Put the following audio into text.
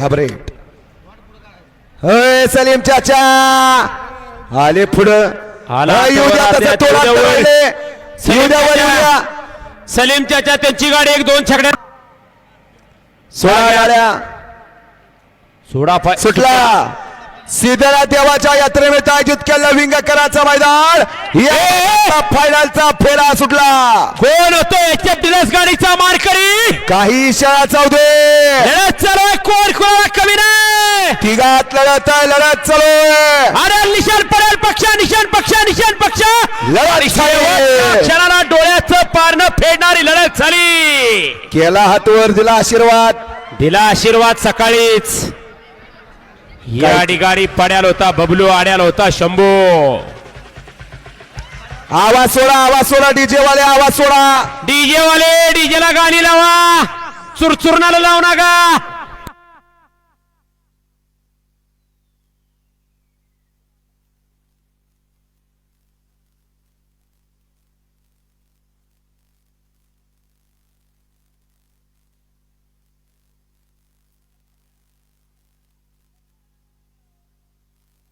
हाबरेट होय सलीम चाचा. आले पुढं. आला येऊ द्या तेवढा तसं त्या तोडा तेवढ्या वर. तोडले. येऊ द्या वर, येऊ द्या. सलीम चाचा त्यांची गाडी एक दोन छकड्या. सोळा गाड्या. सोडा फाय सुटला. सिद्धरा देवाच्या यात्रेनिमित्त आयोजित केलेलं विंगकराचं मैदान. या फायनलचा फेरा सुटला. कोण होतो? याच्या दिलस गाडीचा मारकरी. काही शाळा दे. लढत चालू आहे कोण कोणाला कमी नाही तिघात लढत आहे लढत चालू. अरे निशाण पडेल पक्ष निशाण पक्ष निशाण पक्ष. आहे. क्षणाला डोळ्याचं पारणं फेडणारी लढत झाली. केला हातवर दिला आशीर्वाद. दिला आशीर्वाद सकाळीच. या ठिकाणी पड्याल होता बबलू आड्याल होता शंभू. आवाज सोडा आवाज सोडा डीजे वाले आवाज सोडा. डीजे वाले डीजे ला गाणी लावा. चुरचुरणाला लावू नका.